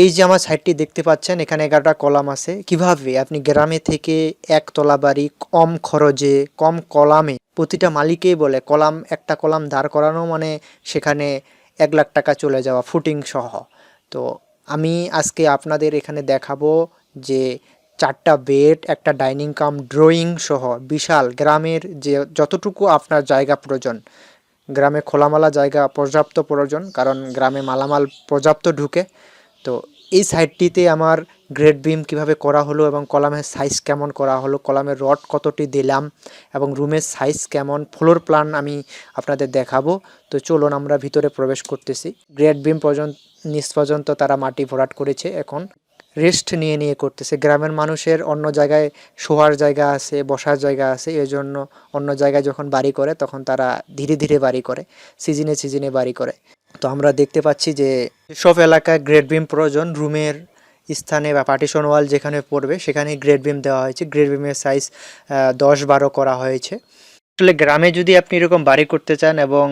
এই যে আমার সাইডটি দেখতে পাচ্ছেন, এখানে এগারোটা কলাম আছে। কীভাবে? আপনি গ্রামে থেকে একতলা বাড়ি কম খরচে, কম কলামে প্রতিটা মালিকেই বলে, কলাম, একটা কলাম দাঁড় করানো মানে সেখানে এক লাখ টাকা চলে যাওয়া ফুটিং সহ। তো আমি আজকে আপনাদের এখানে দেখাবো যে চারটা বেড একটা ডাইনিং কাম ড্রয়িং সহ বিশাল গ্রামের যে যতটুকু আপনার জায়গা প্রয়োজন। গ্রামে খোলামেলা জায়গা পর্যাপ্ত প্রয়োজন, কারণ গ্রামে মালামাল পর্যাপ্ত ঢুকে। তো এই সাইডটিতে আমার গ্রেড বিম কীভাবে করা হলো এবং কলামের সাইজ কেমন করা হলো, কলামের রড কতটি দিলাম এবং রুমের সাইজ কেমন ফ্লোর প্ল্যান আমি আপনাদের দেখাবো। তো চলুন আমরা ভিতরে প্রবেশ করতেছি। গ্রেড বিম পর্যন্ত, নিচ পর্যন্ত তারা মাটি ভরাট করেছে এখন। রেস্ট নিয়ে নিয়ে করতেছে। গ্রামের মানুষের অন্য জায়গায় শোয়ার জায়গা আছে, বসার জায়গা আছে জন্য অন্য জায়গায় যখন বাড়ি করে তখন তারা ধীরে ধীরে বাড়ি করে, সিজনে সিজনে বাড়ি করে। তো আমরা দেখতে পাচ্ছি যে সব এলাকায় গ্রেড বিম প্রয়োজন। রুমের স্থানে বা পার্টিশন ওয়াল যেখানে পড়বে, সেখানে গ্রেড বিম দেওয়া হয়েছে। গ্রেড বিমের সাইজ দশ বারো করা হয়েছে। আসলে গ্রামে যদি আপনি এরকম বাড়ি করতে চান এবং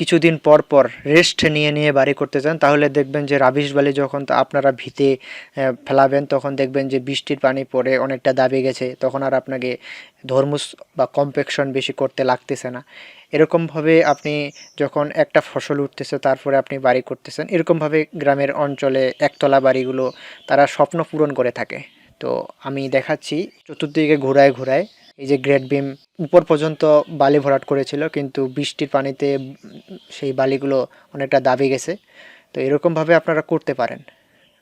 কিছুদিন পর পর রেস্ট নিয়ে নিয়ে বাড়ি করতে চান, তাহলে দেখবেন যে রাবিশ বালি যখন আপনারা ভিতে ফেলাবেন, তখন দেখবেন যে বৃষ্টির পানি পড়ে অনেকটা দাবি গেছে, তখন আর আপনাকে ধর্মুস বা কম্পেকশন বেশি করতে লাগতেছে না। এরকমভাবে আপনি যখন একটা ফসল উঠতেছে, তারপরে আপনি বাড়ি করতেছেন, এরকমভাবে গ্রামের অঞ্চলে একতলা বাড়িগুলো তারা স্বপ্ন পূরণ করে থাকে। তো আমি দেখাচ্ছি, চতুর্দিকে ঘোরায় ঘোরায় এই যে গ্রেট বিম উপর পর্যন্ত বালি ভরাট করেছিল, কিন্তু বৃষ্টির পানিতে সেই বালিগুলো অনেকটা দাবি গেছে। তো এরকমভাবে আপনারা করতে পারেন।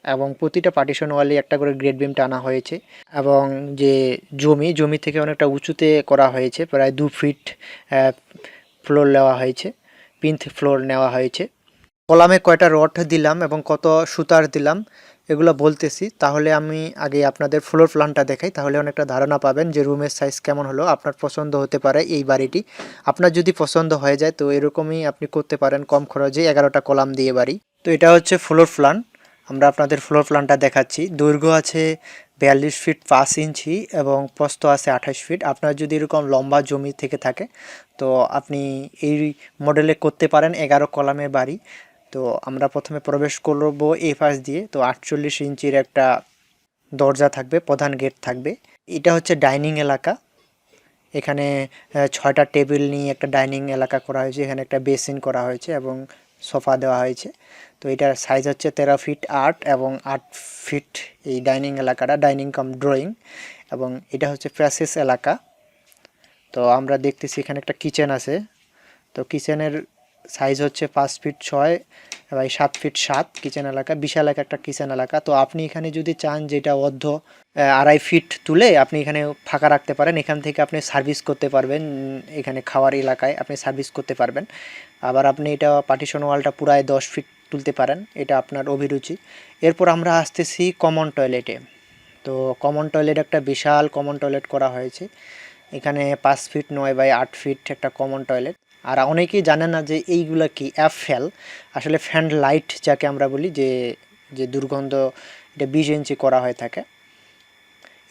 এবং প্রতিটা পার্টিশন ওয়ালে একটা করে গ্রেড বিম টানা হয়েছে। এবং যে জমি জমি থেকে অনেকটা উঁচুতে করা হয়েছে, প্রায় দু ফিট ফ্লোর নেওয়া হয়েছে পিন্থ ফ্লোর নেওয়া হয়েছে। কলামে কয়টা রড দিলাম এবং কত সুতার দিলাম এগুলো বলতেছি, তাহলে আমি আগে আপনাদের ফ্লোর প্ল্যানটা দেখাই, তাহলে অনেকটা ধারণা পাবেন যে রুমের সাইজ কেমন হলো, আপনার পছন্দ হতে পারে এই বাড়িটি। আপনার যদি পছন্দ হয়ে যায়, তো এরকমই আপনি করতে পারেন কম খরচে এগারোটা কলাম দিয়ে বাড়ি। তো এটা হচ্ছে ফ্লোর প্ল্যান আমরা আপনাদের ফ্লোর প্ল্যানটা দেখাচ্ছি। দৈর্ঘ্য আছে বিয়াল্লিশ ফিট পাঁচ ইঞ্চি এবং প্রস্থ আছে আঠাশ ফিট আপনার যদি এরকম লম্বা জমি থেকে থাকে, তো আপনি এই মডেলে করতে পারেন এগারো কলামের বাড়ি। তো আমরা প্রথমে প্রবেশ করব এই পাশ দিয়ে। তো আটচল্লিশ ইঞ্চির একটা দরজা থাকবে, প্রধান গেট থাকবে। এটা হচ্ছে ডাইনিং এলাকা। এখানে ছয়টা টেবিল নিয়ে একটা ডাইনিং এলাকা করা হয়েছে। এখানে একটা বেসিন করা হয়েছে এবং সোফা দেওয়া হয়েছে। তো এটার সাইজ হচ্ছে তেরো ফিট আট এবং আট ফিট এই ডাইনিং এলাকাটা, ডাইনিং কাম ড্রয়িং। এবং এটা হচ্ছে প্যাসেজ এলাকা। তো আমরা দেখতেছি এখানে একটা কিচেন আছে। তো কিচেনের সাইজ হচ্ছে পাঁচ ফিট ছয় বাই সাত ফিট সাত কিচেন এলাকা, বিশাল এক একটা কিচেন এলাকা। তো আপনি এখানে যদি চান যেটা অর্ধ আড়াই ফিট তুলে আপনি এখানে ফাঁকা রাখতে পারেন। এখান থেকে আপনি সার্ভিস করতে পারবেন এখানে খাওয়ার এলাকায় আপনি সার্ভিস করতে পারবেন। আবার আপনি এটা পার্টিশন ওয়ালটা পুরায় দশ ফিট তুলতে পারেন, এটা আপনার অভিরুচি। এরপর আমরা আসতেছি কমন টয়লেটে তো কমন টয়লেট একটা বিশাল কমন টয়লেট করা হয়েছে। এখানে পাঁচ ফিট নয় বাই আট ফিট একটা কমন টয়লেট আর অনেকেই জানে না যে এইগুলা কি অ্যাপ ফ্যাল আসলে ফ্যান লাইট যাকে আমরা বলি, যে যে দুর্গন্ধ এটা বিশ ইঞ্চি করা হয়ে থাকে।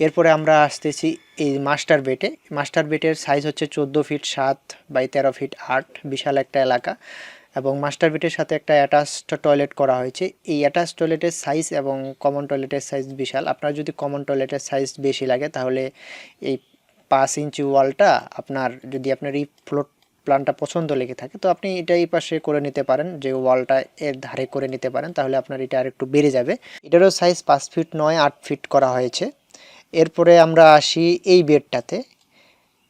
এরপরে আমরা আসতেছি এই মাস্টার বেটে মাস্টার বেটের সাইজ হচ্ছে চোদ্দ ফিট সাত বাই তেরো ফিট আট, বিশাল একটা এলাকা। এবং মাস্টার বেটের সাথে একটা অ্যাটাচড টয়লেট করা হয়েছে। এই অ্যাটাচ টয়লেটের সাইজ এবং কমন টয়লেটের সাইজ বিশাল। আপনার যদি কমন টয়লেটের সাইজ বেশি লাগে, তাহলে এই পাঁচ ইঞ্চি ওয়ালটা আপনার, যদি আপনার এই ফ্লোর প্ল্যানটা পছন্দ লেগে থাকে, তো আপনি এটা এই পাশে করে নিতে পারেন, যে ওয়ালটা এর ধারে করে নিতে পারেন, তাহলে আপনার এটা আরেকটু বেড়ে যাবে। এটারও সাইজ পাঁচ ফিট নয়, আট ফিট করা হয়েছে। এরপরে আমরা আসি এই বেডটাতে,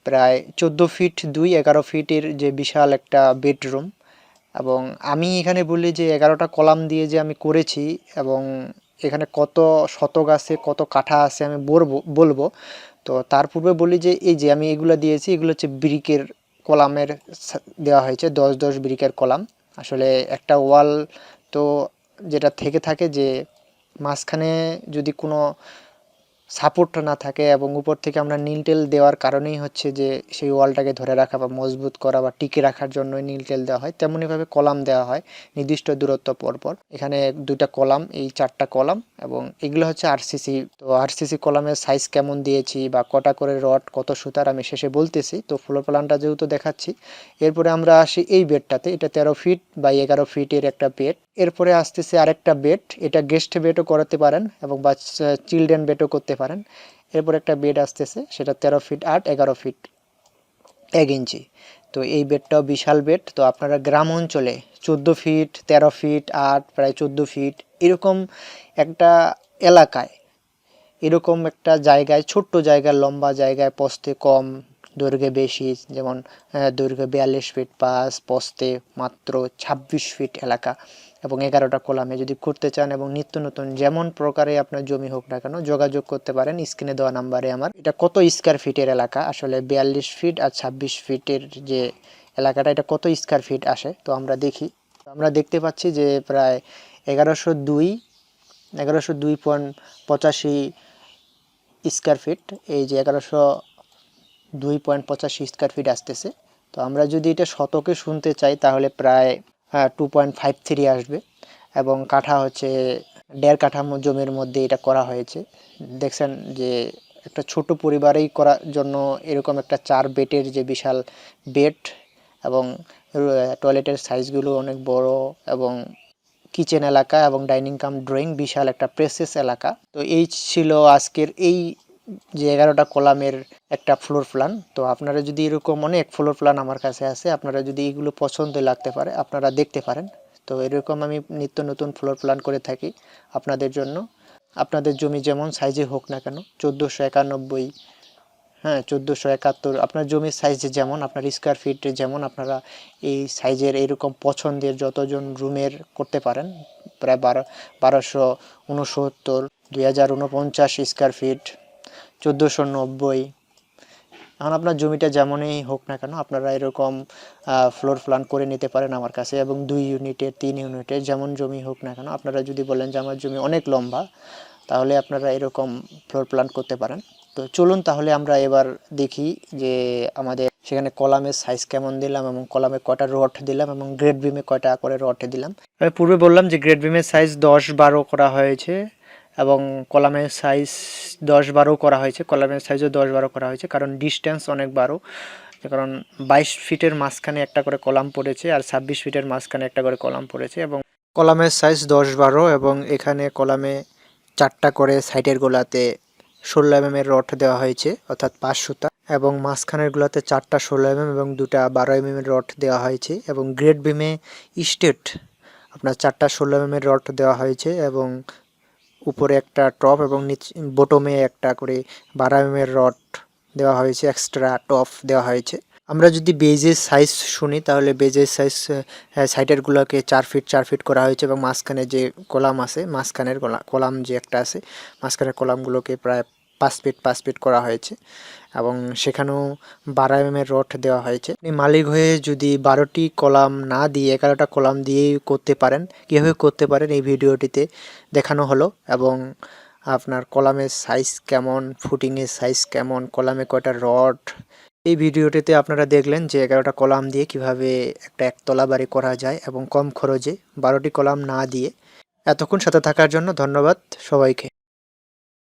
প্রায় চোদ্দ ফিট দুই, এগারো ফিটের যে বিশাল একটা বেডরুম। এবং আমি এখানে বলি যে এগারোটা কলাম দিয়ে যে আমি করেছি, এবং এখানে কত শতক আছে, কত কাঠা আছে আমি বলব বলব। তো তার পূর্বে বলি যে এই যে আমি এগুলো দিয়েছি, এগুলো হচ্ছে ব্রিকের কলামের দেওয়া হয়েছে, দশ দশ ব্রিকের কলাম। আসলে একটা ওয়াল তো যেটা থেকে থাকে যে মাঝখানে যদি কোনো সাপোর্ট না থাকে এবং উপর থেকে আমরা নীলটেল দেওয়ার কারণেই হচ্ছে যে সেই ওয়ালটাকে ধরে রাখা বা মজবুত করা বা টিকে রাখার জন্য নীলটেল দেওয়া হয়। তেমনইভাবে কলাম দেওয়া হয় নির্দিষ্ট দূরত্ব পরপর। এখানে দুইটা কলাম, এই চারটা কলাম এবং এগুলো হচ্ছে আরসিসি তো আরসিসি কলামের সাইজ কেমন দিয়েছি বা কটা করে রড, কত সুতার আমি শেষে বলতেছি। তো ফ্লোর প্ল্যানটা যেহেতু দেখাচ্ছি, এরপরে আমরা আসি এই বেডটাতে এটা তেরো ফিট বা এগারো ফিটের একটা বেড এরপরে আসতেছে আরেকটা বেড এটা গেস্ট বেডও করাতে পারেন এবং বাচ্চা চিলড্রেন বেডও করতে পারেন। এরপর একটা বেড আসতেছে, সেটা তেরো ফিট আট, এগারো ফিট এক ইঞ্চি। তো এই বেডটাও বিশাল বেড তো আপনারা গ্রাম অঞ্চলে চোদ্দ ফিট তেরো ফিট আট, প্রায় চোদ্দ ফিট এরকম একটা এলাকায়, এরকম একটা জায়গায়, ছোট্ট জায়গায়, লম্বা জায়গায় পস্তে কম, দৈর্ঘ্যে বেশি, যেমন দৈর্ঘ্যে বিয়াল্লিশ ফিট পাঁচ পস্তে মাত্র ছাব্বিশ ফিট এলাকা। এবং এগারোটা কলামে যদি করতে চান এবং নিত্য নতুন যেমন প্রকারে আপনার জমি হোক না কেন যোগাযোগ করতে পারেন, স্ক্রিনে দেওয়া নাম্বারে আমার। এটা কত স্কোয়ার ফিটের এলাকা? আসলে বিয়াল্লিশ ফিট আর ছাব্বিশ ফিটের যে এলাকাটা, এটা কত স্কোয়ার ফিট আসে? তো আমরা দেখি। আমরা দেখতে পাচ্ছি যে প্রায় এগারোশো দুই এগারোশো দুই পয়েন্ট পঁচাশি স্কোয়ার ফিট এই যে এগারোশো দুই পয়েন্ট পঁচাশি স্কোয়ার ফিট আসতেছে। তো আমরা যদি এটা শতকে শুনতে চাই, তাহলে প্রায় টু পয়েন্ট ফাইভ থ্রি আসবে এবং কাঠা হচ্ছে দেড় কাঠা জমির মধ্যে এটা করা হয়েছে। দেখছেন যে একটা ছোট পরিবারেই করার জন্য এরকম একটা চার বেডের যে বিশাল বেড এবং টয়লেটের সাইজগুলো অনেক বড় এবং কিচেন এলাকা এবং ডাইনিং কাম ড্রয়িং বিশাল একটা প্রেসেস এলাকা। তো এই ছিল আজকের এই যে এগারোটা কলামের একটা ফ্লোর প্ল্যান তো আপনারা যদি এরকম অনেক ফ্লোর প্ল্যান আমার কাছে আছে, আপনারা যদি এগুলো পছন্দ লাগতে পারে, আপনারা দেখতে পারেন। তো এরকম আমি নিত্য নতুন ফ্লোর প্ল্যান করে থাকি আপনাদের জন্য। আপনাদের জমি যেমন সাইজে হোক না কেন, চোদ্দোশো একানব্বই হ্যাঁ চোদ্দোশো একাত্তর, আপনার জমির সাইজ যেমন, আপনার স্কোয়ার ফিট যেমন আপনারা এই সাইজের এরকম পছন্দের যতজন রুমের করতে পারেন, প্রায় বারো, বারোশো উনসত্তর, দুই হাজার উনপঞ্চাশ স্কোয়ার ফিট চোদ্দোশো নব্বই। এখন আপনার জমিটা যেমনই হোক না কেন, আপনারা এরকম ফ্লোর প্ল্যান করে নিতে পারেন আমার কাছে এবং দুই ইউনিটের তিন ইউনিটের যেমন জমি হোক না কেন, আপনারা যদি বলেন যে আমার জমি অনেক লম্বা, তাহলে আপনারা এরকম ফ্লোর প্ল্যান করতে পারেন। তো চলুন তাহলে আমরা এবার দেখি যে আমাদের সেখানে কলামের সাইজ কেমন দিলাম এবং কলামে কয়টা রড দিলাম এবং গ্রেড বিমে কয়টা করে রড দিলাম। পূর্বে বললাম যে গ্রেড বিমের সাইজ দশ বারো করা হয়েছে। এবং কলামের সাইজ দশ বারো করা হয়েছে। কলামের সাইজও দশ বারো করা হয়েছে। কারণ ডিস্টেন্স অনেক বারো। কারণ বাইশ ফিটের মাঝখানে একটা করে কলাম পড়েছে আর ছাব্বিশ ফিটের মাঝখানে একটা করে কলাম পড়েছে এবং কলামের সাইজ দশ বারো এবং এখানে কলামে চারটা করে সাইডের গোলাতে ষোলো এম এর রড দেওয়া হয়েছে, অর্থাৎ পাঁচ সুতা। এবং মাঝখানের গুলাতে চারটা ষোলো এম এবং দুটা বারো এম এর রড দেওয়া হয়েছে এবং গ্রেড বিমে স্টেট আপনার চারটা ষোলো এম এর রড দেওয়া হয়েছে এবং উপরে একটা টপ এবং নিচ বটমে একটা করে বারামের রড দেওয়া হয়েছে এক্সট্রা টপ দেওয়া হয়েছে। আমরা যদি বেজের সাইজ শুনি, তাহলে বেজের সাইজ সাইডেরগুলোকে চার ফিট চার ফিট করা হয়েছে এবং মাঝখানে যে কলাম আছে, মাঝখানের কলা- কলাম যে একটা আছে, মাঝখানের কলামগুলোকে প্রায় পাঁচ ফিট করা হয়েছে এবং সেখানেও বারো এম এর রড দেওয়া হয়েছে। মালিক হয়ে যদি বারোটি কলাম না দিয়ে, এগারোটা কলাম দিয়েই করতে পারেন, কীভাবে করতে পারেন এই ভিডিওটিতে দেখানো হলো এবং আপনার কলামের সাইজ কেমন ফুটিংয়ের সাইজ কেমন, কলামে কয়টা রড? এই ভিডিওটিতে আপনারা দেখলেন যে এগারোটা কলাম দিয়ে কীভাবে একটা একতলা বাড়ি করা যায় এবং কম খরচে বারোটি কলাম না দিয়ে। এতক্ষণ সাথে থাকার জন্য ধন্যবাদ সবাইকে।